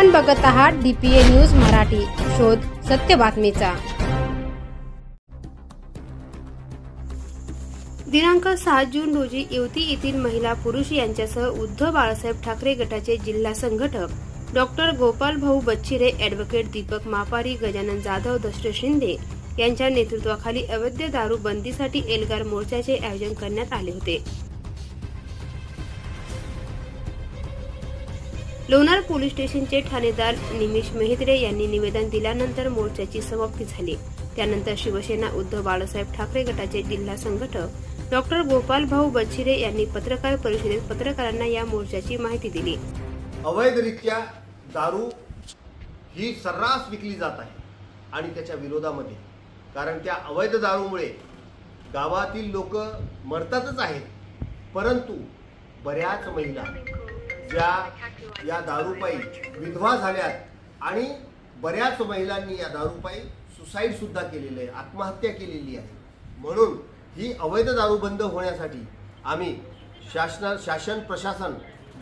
आपण बघत आहात डीपीए न्यूज मराठी. शोध सत्य बातमीचा. दिनांक सात जून रोजी युवती येथील महिला पुरुष यांच्यासह उद्धव बाळासाहेब ठाकरे गटाचे जिल्हा संघटक डॉक्टर गोपाल भाऊ बच्चिरे ॲडव्होकेट दीपक मापारी गजानन जाधव दष्ट शिंदे यांच्या नेतृत्वाखाली अवैध दारू बंदीसाठी एल्गार मोर्चाचे आयोजन करण्यात आले होते. लोणार पोलीस स्टेशनचे ठाणेदार निमिष मेहित्रे यांनी निवेदन दिल्यानंतर मोर्चाची समाप्ती झाली. त्यानंतर शिवसेना उद्धव बाळासाहेब ठाकरे गटाचे जिल्हा संघटक डॉक्टर गोपाल भाऊ बच्छिरे यांनी पत्रकार परिषदेत पत्रकारांना या मोर्चाची माहिती दिली. अवैधरित्या दारू ही सर्रास विकली जात आहे आणि त्याच्या विरोधामध्ये. कारण त्या अवैध दारूमुळे गावातील लोक मरतातच आहेत. परंतु बऱ्याच महिला ज्या या दारूपायी विधवा झाल्यात आणि बऱ्याच महिलांनी या दारूपायी सुसाईडसुद्धा केलेली केलेलं आहे आत्महत्या केलेली आहे. म्हणून ही अवैध दारू बंद होण्यासाठी आम्ही शासन शासन प्रशासन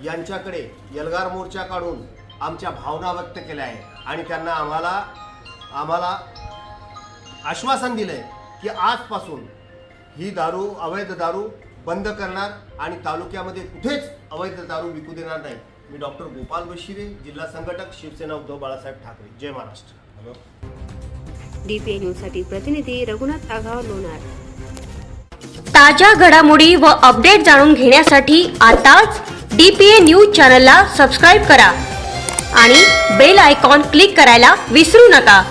यांच्याकडे यलगार मोर्चा काढून आमच्या भावना व्यक्त केल्या आहे आणि त्यांना आम्हाला आम्हाला आश्वासन दिलं आहे की आजपासून ही दारू अवैध दारू बंद करणार आणि तालुक्यामध्ये कुठेच अवैध दारू विकू देणार नाही. मी डॉक्टर गोपाल बशिरे जिल्हा संघटक शिवसेना उद्धव बाळासाहेब ठाकरे. जय महाराष्ट्र. डीपीए न्यूजसाठी प्रतिनिधी रघुनाथ आघाव लोणार. ताज्या घडामोडी व अपडेट जाणून घेण्यासाठी आताच डीपीए न्यूज चॅनलला सबस्क्राईब करा आणि बेल आयकॉन क्लिक करायला विसरू नका.